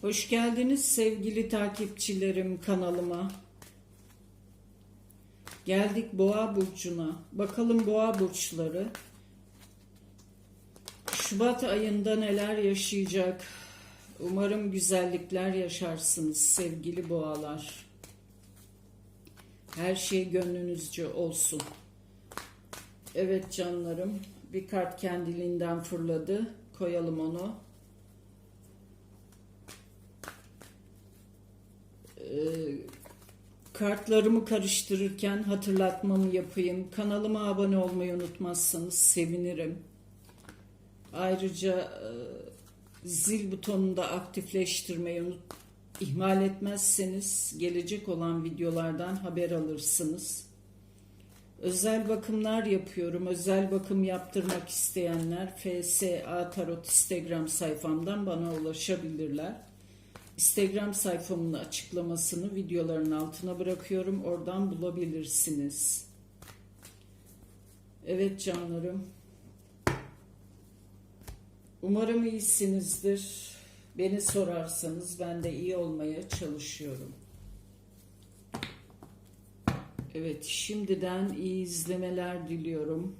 Hoş geldiniz sevgili takipçilerim kanalıma. Geldik Boğa burcuna. Bakalım Boğa burçları Şubat ayında neler yaşayacak? Umarım güzellikler yaşarsınız sevgili boğalar. Her şey gönlünüzce olsun. Evet canlarım, bir kart kendiliğinden fırladı. Koyalım onu. Kartlarımı karıştırırken hatırlatmamı yapayım. Kanalıma abone olmayı unutmazsanız sevinirim. Ayrıca e, zil butonunu da aktifleştirmeyi unut, ihmal etmezseniz gelecek olan videolardan haber alırsınız. Özel bakımlar yapıyorum. Özel bakım yaptırmak isteyenler FSA Tarot Instagram sayfamdan bana ulaşabilirler. Instagram sayfamın açıklamasını videoların altına bırakıyorum. Oradan bulabilirsiniz. Evet canlarım. Umarım iyisinizdir. Beni sorarsanız ben de iyi olmaya çalışıyorum. Evet, şimdiden iyi izlemeler diliyorum.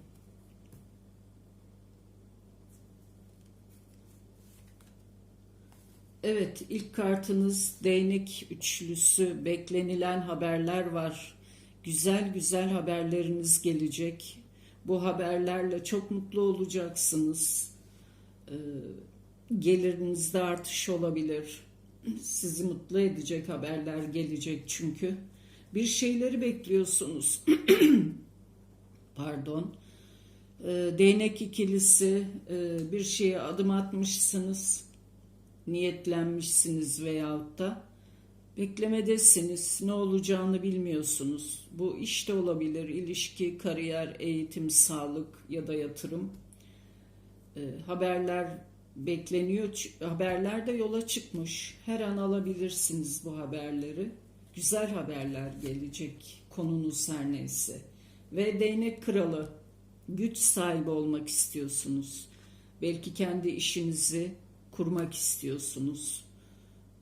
Evet, ilk kartınız değnek üçlüsü. Beklenilen haberler var. Güzel güzel haberleriniz gelecek. Bu haberlerle çok mutlu olacaksınız. Ee, gelirinizde artış olabilir. Sizi mutlu edecek haberler gelecek çünkü. Bir şeyleri bekliyorsunuz. Pardon. Ee, değnek ikilisi e, bir şeye adım atmışsınız. Niyetlenmişsiniz veyahut da beklemedesiniz. Ne olacağını bilmiyorsunuz. Bu işte olabilir. ilişki, kariyer, eğitim, sağlık ya da yatırım. Ee, haberler bekleniyor. Haberler de yola çıkmış. Her an alabilirsiniz bu haberleri. Güzel haberler gelecek konunuz her neyse. Ve değnek kralı güç sahibi olmak istiyorsunuz. Belki kendi işinizi kurmak istiyorsunuz.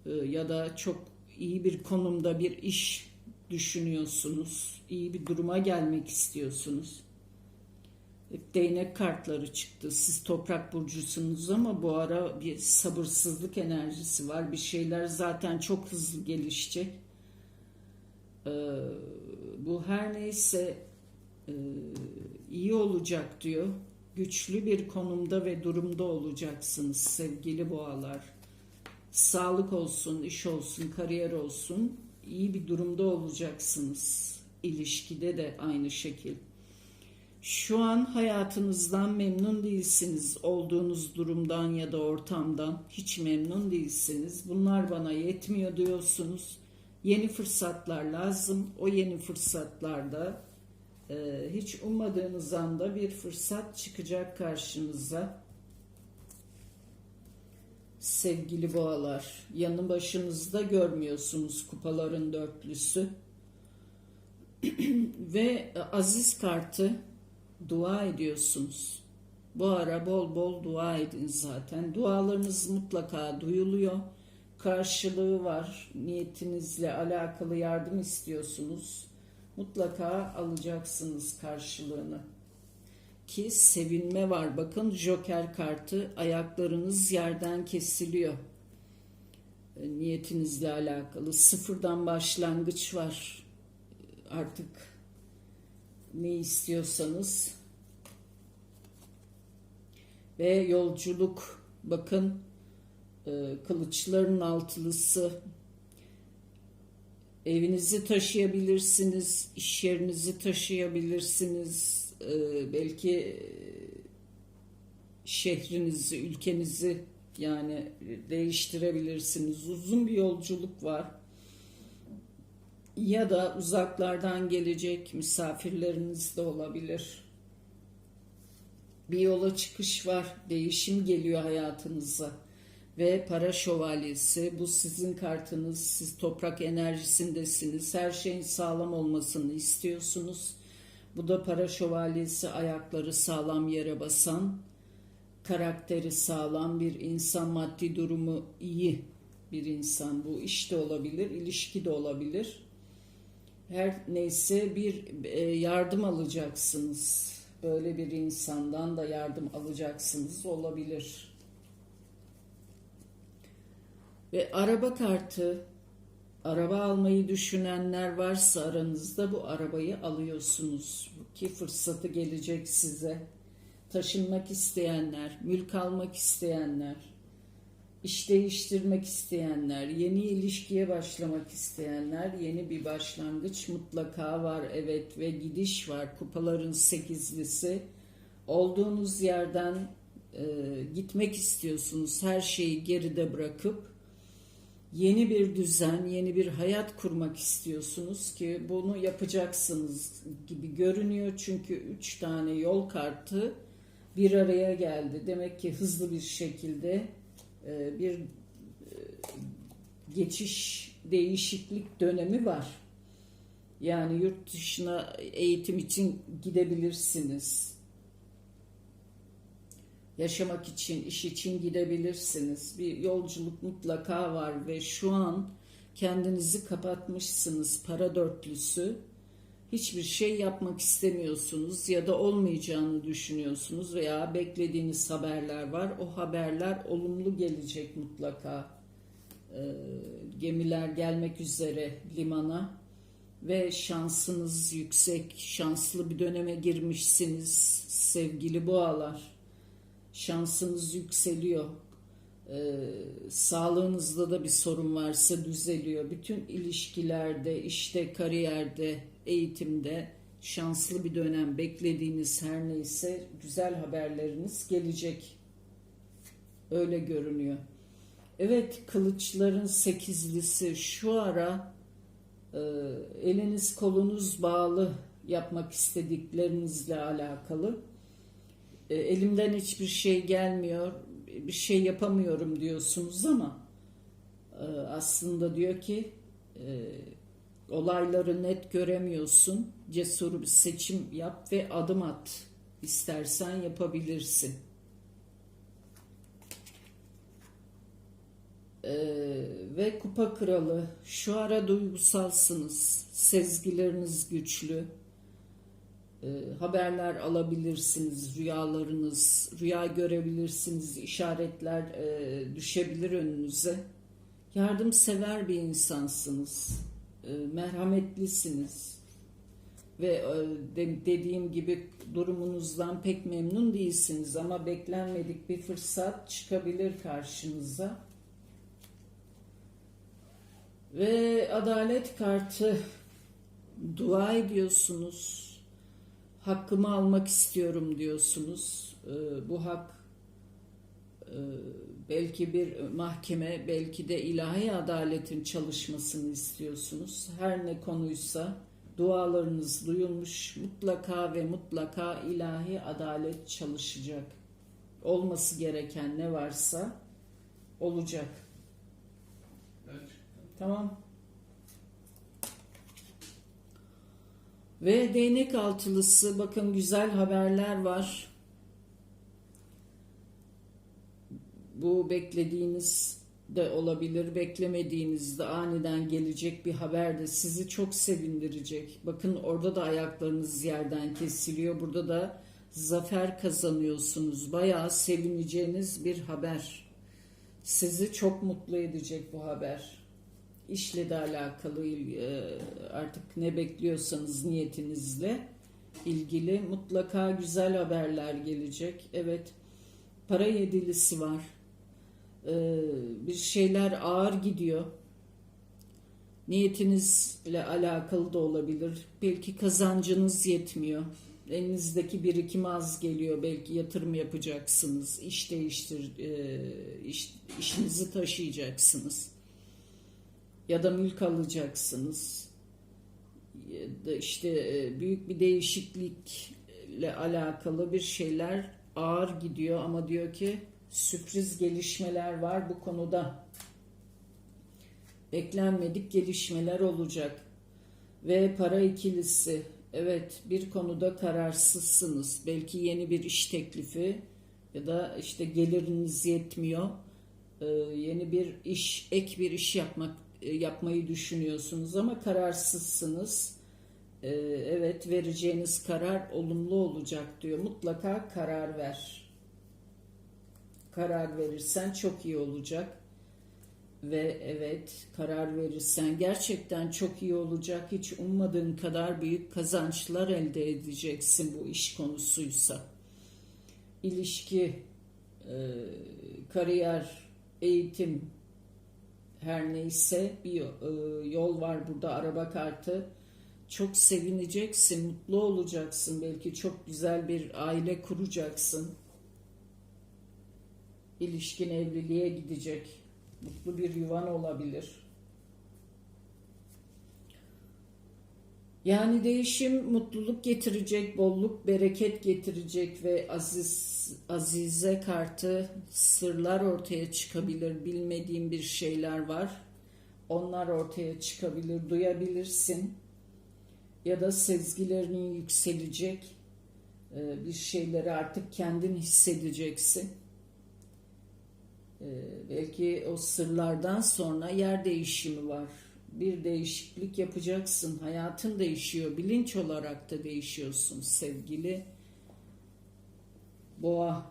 Ee, ya da çok iyi bir konumda bir iş düşünüyorsunuz. İyi bir duruma gelmek istiyorsunuz. Hep değnek kartları çıktı. Siz toprak burcusunuz ama bu ara bir sabırsızlık enerjisi var. Bir şeyler zaten çok hızlı gelişecek. Ee, bu her neyse e, iyi olacak diyor. Güçlü bir konumda ve durumda olacaksınız sevgili boğalar. Sağlık olsun, iş olsun, kariyer olsun iyi bir durumda olacaksınız. İlişkide de aynı şekil. Şu an hayatınızdan memnun değilsiniz. Olduğunuz durumdan ya da ortamdan hiç memnun değilsiniz. Bunlar bana yetmiyor diyorsunuz. Yeni fırsatlar lazım. O yeni fırsatlarda e, hiç ummadığınız anda bir fırsat çıkacak karşınıza. Sevgili boğalar, yanı başınızda görmüyorsunuz kupaların dörtlüsü. Ve aziz kartı dua ediyorsunuz. Bu ara bol bol dua edin zaten. Dualarınız mutlaka duyuluyor. Karşılığı var. Niyetinizle alakalı yardım istiyorsunuz. Mutlaka alacaksınız karşılığını. Ki sevinme var. Bakın Joker kartı ayaklarınız yerden kesiliyor. E, Niyetinizle alakalı sıfırdan başlangıç var. Artık ne istiyorsanız ve yolculuk bakın e, kılıçların altılısı evinizi taşıyabilirsiniz iş yerinizi taşıyabilirsiniz e, belki şehrinizi ülkenizi yani değiştirebilirsiniz uzun bir yolculuk var ya da uzaklardan gelecek misafirleriniz de olabilir. Bir yola çıkış var, değişim geliyor hayatınıza. Ve para şövalyesi, bu sizin kartınız, siz toprak enerjisindesiniz, her şeyin sağlam olmasını istiyorsunuz. Bu da para şövalyesi, ayakları sağlam yere basan, karakteri sağlam bir insan, maddi durumu iyi bir insan. Bu iş de olabilir, ilişki de olabilir. Her neyse bir e, yardım alacaksınız. Böyle bir insandan da yardım alacaksınız olabilir. Ve araba kartı, araba almayı düşünenler varsa aranızda bu arabayı alıyorsunuz. Ki fırsatı gelecek size. Taşınmak isteyenler, mülk almak isteyenler, iş değiştirmek isteyenler, yeni ilişkiye başlamak isteyenler, yeni bir başlangıç mutlaka var. Evet ve gidiş var. Kupaların sekizlisi. Olduğunuz yerden e, gitmek istiyorsunuz. Her şeyi geride bırakıp yeni bir düzen, yeni bir hayat kurmak istiyorsunuz ki bunu yapacaksınız gibi görünüyor. Çünkü üç tane yol kartı bir araya geldi. Demek ki hızlı bir şekilde e, bir e, geçiş, değişiklik dönemi var. Yani yurt dışına eğitim için gidebilirsiniz. Yaşamak için, iş için gidebilirsiniz. Bir yolculuk mutlaka var ve şu an kendinizi kapatmışsınız para dörtlüsü. Hiçbir şey yapmak istemiyorsunuz ya da olmayacağını düşünüyorsunuz veya beklediğiniz haberler var. O haberler olumlu gelecek mutlaka. Ee, gemiler gelmek üzere limana ve şansınız yüksek, şanslı bir döneme girmişsiniz sevgili boğalar. Şansınız yükseliyor. Ee, sağlığınızda da bir sorun varsa düzeliyor. Bütün ilişkilerde, işte, kariyerde, eğitimde şanslı bir dönem beklediğiniz her neyse güzel haberleriniz gelecek. Öyle görünüyor. Evet kılıçların sekizlisi şu ara e, eliniz kolunuz bağlı yapmak istediklerinizle alakalı. E, elimden hiçbir şey gelmiyor, bir şey yapamıyorum diyorsunuz ama e, aslında diyor ki e, olayları net göremiyorsun. Cesur bir seçim yap ve adım at. İstersen yapabilirsin. Ee, ve kupa kralı şu ara duygusalsınız. Sezgileriniz güçlü. Ee, haberler alabilirsiniz. Rüyalarınız, rüya görebilirsiniz. işaretler e, düşebilir önünüze. Yardımsever bir insansınız e, merhametlisiniz ve e, dediğim gibi durumunuzdan pek memnun değilsiniz ama beklenmedik bir fırsat çıkabilir karşınıza. Ve adalet kartı dua ediyorsunuz. Hakkımı almak istiyorum diyorsunuz. E, bu hak belki bir mahkeme, belki de ilahi adaletin çalışmasını istiyorsunuz. Her ne konuysa dualarınız duyulmuş, mutlaka ve mutlaka ilahi adalet çalışacak. Olması gereken ne varsa olacak. Evet. Tamam. Ve değnek altılısı bakın güzel haberler var. Bu beklediğiniz de olabilir, beklemediğinizde aniden gelecek bir haber de sizi çok sevindirecek. Bakın orada da ayaklarınız yerden kesiliyor. Burada da zafer kazanıyorsunuz. Bayağı sevineceğiniz bir haber. Sizi çok mutlu edecek bu haber. İşle de alakalı e, artık ne bekliyorsanız niyetinizle ilgili mutlaka güzel haberler gelecek. Evet para yedilisi var ee, bir şeyler ağır gidiyor. Niyetinizle alakalı da olabilir. Belki kazancınız yetmiyor. Elinizdeki birikim az geliyor. Belki yatırım yapacaksınız. iş değiştir, e, iş, işinizi taşıyacaksınız. Ya da mülk alacaksınız. Ya da işte e, büyük bir değişiklikle alakalı bir şeyler ağır gidiyor ama diyor ki sürpriz gelişmeler var bu konuda. Beklenmedik gelişmeler olacak. Ve para ikilisi. Evet bir konuda kararsızsınız. Belki yeni bir iş teklifi ya da işte geliriniz yetmiyor. e, yeni bir iş, ek bir iş yapmak yapmayı düşünüyorsunuz ama kararsızsınız. E, evet vereceğiniz karar olumlu olacak diyor. Mutlaka karar ver. Karar verirsen çok iyi olacak. Ve evet karar verirsen gerçekten çok iyi olacak. Hiç ummadığın kadar büyük kazançlar elde edeceksin bu iş konusuysa. İlişki, e, kariyer, eğitim her neyse bir e, yol var burada araba kartı. Çok sevineceksin, mutlu olacaksın. Belki çok güzel bir aile kuracaksın. İlişkin evliliğe gidecek. Mutlu bir yuvan olabilir. Yani değişim mutluluk getirecek, bolluk, bereket getirecek ve aziz azize kartı sırlar ortaya çıkabilir. Bilmediğin bir şeyler var. Onlar ortaya çıkabilir, duyabilirsin. Ya da sezgilerinin yükselecek. Ee, Bir şeyleri artık kendin hissedeceksin. Ee, belki o sırlardan sonra yer değişimi var. Bir değişiklik yapacaksın. Hayatın değişiyor. Bilinç olarak da değişiyorsun sevgili boğa.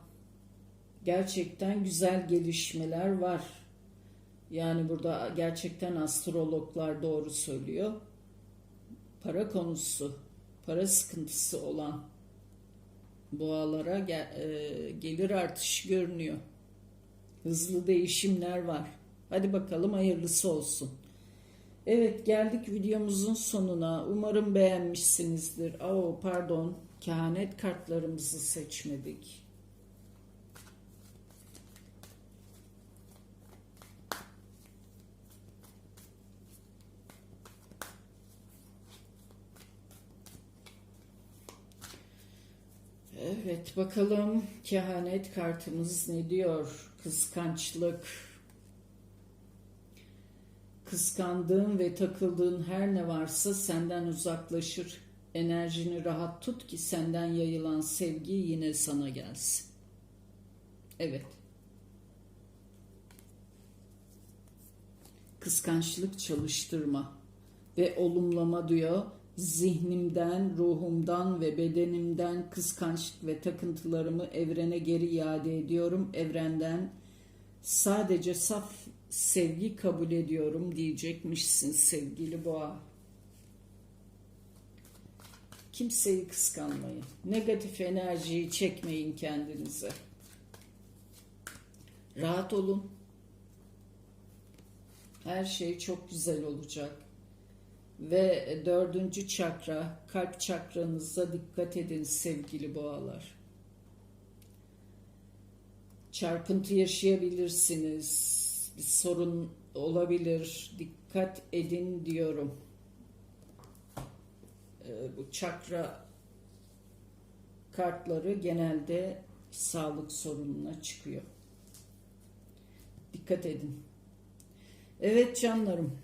Gerçekten güzel gelişmeler var. Yani burada gerçekten astrologlar doğru söylüyor. Para konusu, para sıkıntısı olan boğalara e, gelir artışı görünüyor hızlı değişimler var. Hadi bakalım hayırlısı olsun. Evet geldik videomuzun sonuna. Umarım beğenmişsinizdir. Aa pardon kehanet kartlarımızı seçmedik. Evet bakalım kehanet kartımız ne diyor? Kıskançlık. Kıskandığın ve takıldığın her ne varsa senden uzaklaşır. Enerjini rahat tut ki senden yayılan sevgi yine sana gelsin. Evet. Kıskançlık çalıştırma ve olumlama diyor. Zihnimden, ruhumdan ve bedenimden kıskançlık ve takıntılarımı evrene geri iade ediyorum. Evrenden sadece saf sevgi kabul ediyorum diyecekmişsin sevgili boğa. Kimseyi kıskanmayın. Negatif enerjiyi çekmeyin kendinize. Rahat olun. Her şey çok güzel olacak. Ve dördüncü çakra, kalp çakranıza dikkat edin sevgili boğalar. Çarpıntı yaşayabilirsiniz. Bir sorun olabilir. Dikkat edin diyorum. Ee, bu çakra kartları genelde sağlık sorununa çıkıyor. Dikkat edin. Evet canlarım.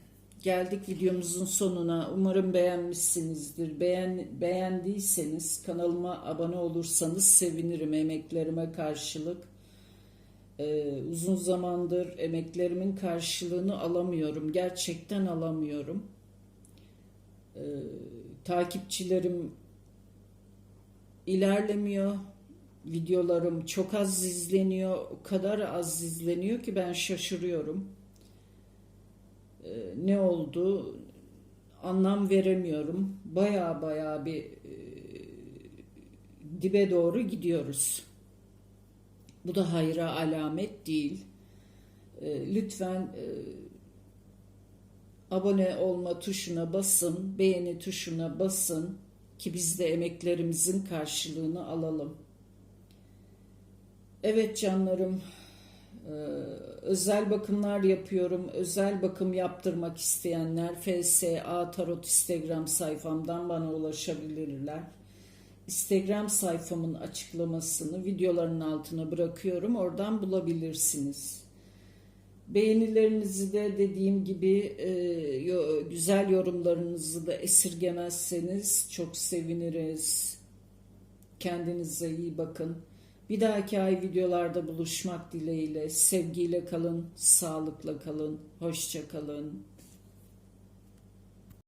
Geldik videomuzun sonuna. Umarım beğenmişsinizdir. Beğen, beğendiyseniz kanalıma abone olursanız sevinirim emeklerime karşılık. Ee, uzun zamandır emeklerimin karşılığını alamıyorum. Gerçekten alamıyorum. Ee, takipçilerim ilerlemiyor. Videolarım çok az izleniyor. O kadar az izleniyor ki ben şaşırıyorum. Ee, ne oldu anlam veremiyorum. Baya baya bir e, dibe doğru gidiyoruz. Bu da hayra alamet değil. E, lütfen e, abone olma tuşuna basın, beğeni tuşuna basın ki biz de emeklerimizin karşılığını alalım. Evet canlarım, ee, özel bakımlar yapıyorum. Özel bakım yaptırmak isteyenler FSA Tarot Instagram sayfamdan bana ulaşabilirler. Instagram sayfamın açıklamasını videoların altına bırakıyorum. Oradan bulabilirsiniz. Beğenilerinizi de dediğim gibi e, güzel yorumlarınızı da esirgemezseniz çok seviniriz. Kendinize iyi bakın. Bir dahaki ay videolarda buluşmak dileğiyle. Sevgiyle kalın, sağlıkla kalın, hoşça kalın.